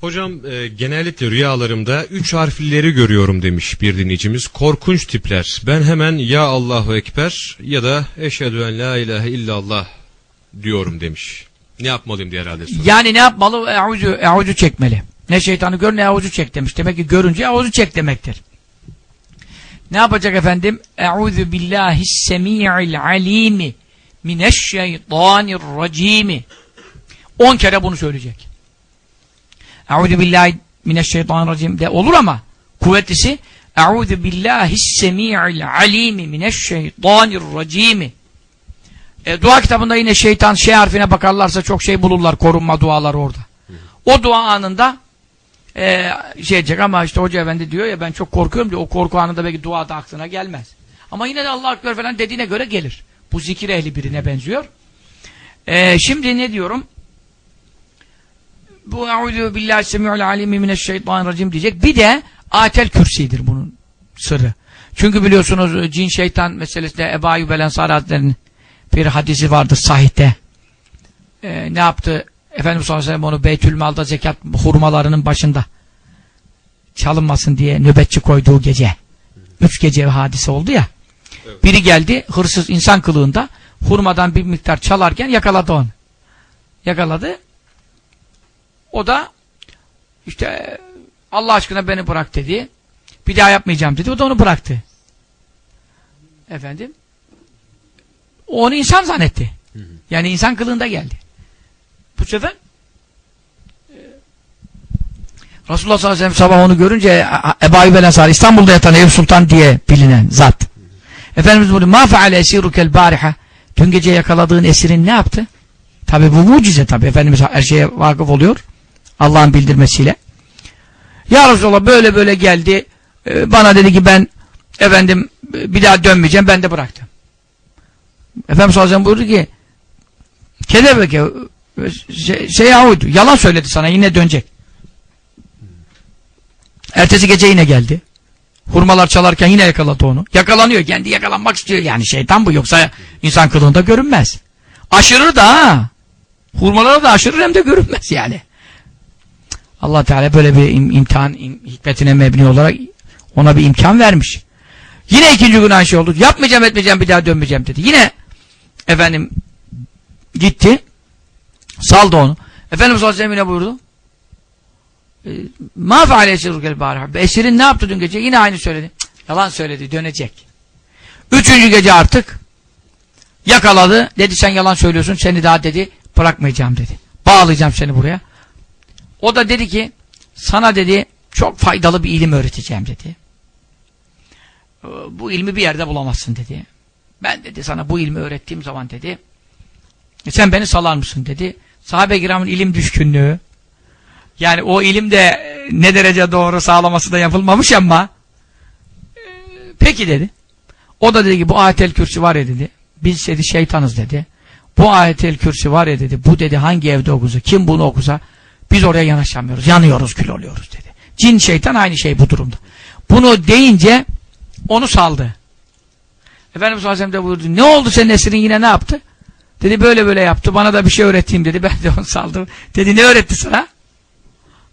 Hocam e, genellikle rüyalarımda üç harflileri görüyorum demiş bir dinleyicimiz. Korkunç tipler. Ben hemen ya Allahu Ekber ya da eşhedü en la ilahe illallah diyorum demiş. Ne yapmalıyım diye herhalde soruyor. Yani ne yapmalı? Eûzü, eûzü çekmeli. Ne şeytanı gör ne eûzü çek demiş. Demek ki görünce eûzü çek demektir. Ne yapacak efendim? Eûzü billahissemi'il alimi mineşşeytanirracimi. On kere bunu söyleyecek. Eûzü billahi mineşşeytanirracim de olur ama kuvvetlisi Eûzü billahissemi'il alimi mineşşeytanirracimi. E, dua kitabında yine şeytan şey harfine bakarlarsa çok şey bulurlar korunma duaları orada. O dua anında e, şey edecek ama işte hoca efendi diyor ya ben çok korkuyorum diyor. O korku anında belki dua da aklına gelmez. Ama yine de Allah Ekber falan dediğine göre gelir. Bu zikir ehli birine benziyor. E, şimdi ne diyorum? Bu eûzü billahi semi'ul alimi mineşşeytanirracim diyecek. Bir de atel kürsidir bunun sırrı. Çünkü biliyorsunuz cin şeytan meselesinde Ebu Ayyub el Ensari Hazretleri'nin bir hadisi vardır sahihte. Ee, ne yaptı? Efendimiz sallallahu aleyhi ve sellem onu Beytülmal'da zekat hurmalarının başında çalınmasın diye nöbetçi koyduğu gece. Üç gece hadise oldu ya. Biri geldi hırsız insan kılığında hurmadan bir miktar çalarken yakaladı onu. Yakaladı. O da işte Allah aşkına beni bırak dedi. Bir daha yapmayacağım dedi. O da onu bıraktı. Efendim o onu insan zannetti. Yani insan kılığında geldi. Bu sefer e, Resulullah sallallahu aleyhi ve sellem sabah onu görünce Ebu Ayyub el Ensari İstanbul'da yatan Eyüp Sultan diye bilinen zat. Efendimiz buyuruyor ma feale esirukel bariha dün gece yakaladığın esirin ne yaptı? Tabi bu mucize tabi Efendimiz her şeye vakıf oluyor. Allah'ın bildirmesiyle. Ya Resulallah böyle böyle geldi. Ee, bana dedi ki ben efendim bir daha dönmeyeceğim ben de bıraktım. Efendimiz sallallahu aleyhi ve sellem buyurdu ki kedebeke şey, şey. Yalan söyledi sana yine dönecek. Ertesi gece yine geldi. Hurmalar çalarken yine yakaladı onu. Yakalanıyor. Kendi yakalanmak istiyor. Yani şeytan bu. Yoksa insan kılığında görünmez. Aşırır da ha. Hurmalara da aşırır hem de görünmez yani. Allah Teala böyle bir im imtihan im hikmetine mebni olarak ona bir imkan vermiş. Yine ikinci gün aynı şey oldu. Yapmayacağım etmeyeceğim bir daha dönmeyeceğim dedi. Yine efendim gitti. Saldı onu. Efendimiz sallallahu aleyhi ve buyurdu. Ma feale esirrukel bariha. Esirin ne yaptı dün gece? Yine aynı söyledi. Cık, yalan söyledi. Dönecek. Üçüncü gece artık yakaladı. Dedi sen yalan söylüyorsun. Seni daha dedi bırakmayacağım dedi. Bağlayacağım seni buraya. O da dedi ki sana dedi çok faydalı bir ilim öğreteceğim dedi. Bu ilmi bir yerde bulamazsın dedi. Ben dedi sana bu ilmi öğrettiğim zaman dedi e sen beni salar mısın dedi. Sahabe-i kiramın ilim düşkünlüğü yani o ilim de ne derece doğru sağlaması da yapılmamış ama e, peki dedi. O da dedi ki bu ayetel kürsü var ya dedi. Biz dedi şeytanız dedi. Bu ayetel kürsü var ya dedi. Bu dedi hangi evde okusa kim bunu okusa biz oraya yanaşamıyoruz. Yanıyoruz kül oluyoruz dedi. Cin şeytan aynı şey bu durumda. Bunu deyince onu saldı. Efendimiz Aleyhisselam de buyurdu. Ne oldu senin esirin yine ne yaptı? Dedi böyle böyle yaptı. Bana da bir şey öğreteyim dedi. Ben de onu saldım. Dedi ne öğretti sana?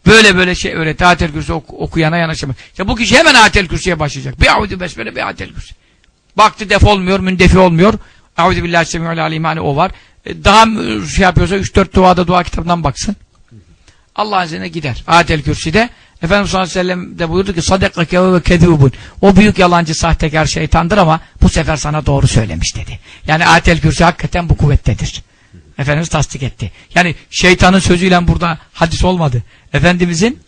Böyle böyle şey öğretti. Ayetel Kürsi ok okuyana yanaşamaz. İşte bu kişi hemen Ayetel Kürsi'ye başlayacak. Bir avudu besmele bir Ayetel Kürsi. Baktı def olmuyor, mündefi olmuyor. Avudu billahi semi'ul alim hani o var. E, daha şey yapıyorsa 3-4 duada dua kitabından baksın. Allah'ın izniyle gider. Ayetel Kürsi'de Efendimiz sallallahu aleyhi ve sellem de buyurdu ki sadakake ve kedubun. O büyük yalancı sahtekar şeytandır ama bu sefer sana doğru söylemiş dedi. Yani Ayetel Kürsi hakikaten bu kuvvettedir. Efendimiz tasdik etti. Yani şeytanın sözüyle burada hadis olmadı. Efendimizin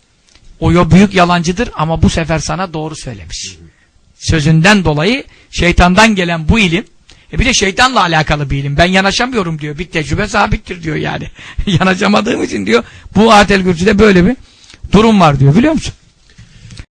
o yo büyük yalancıdır ama bu sefer sana doğru söylemiş. Sözünden dolayı şeytandan gelen bu ilim e bir de şeytanla alakalı bir ilim. Ben yanaşamıyorum diyor. Bir tecrübe sabittir diyor yani. Yanaşamadığım için diyor. Bu Ayetel Kürsi'de böyle bir durum var diyor biliyor musun?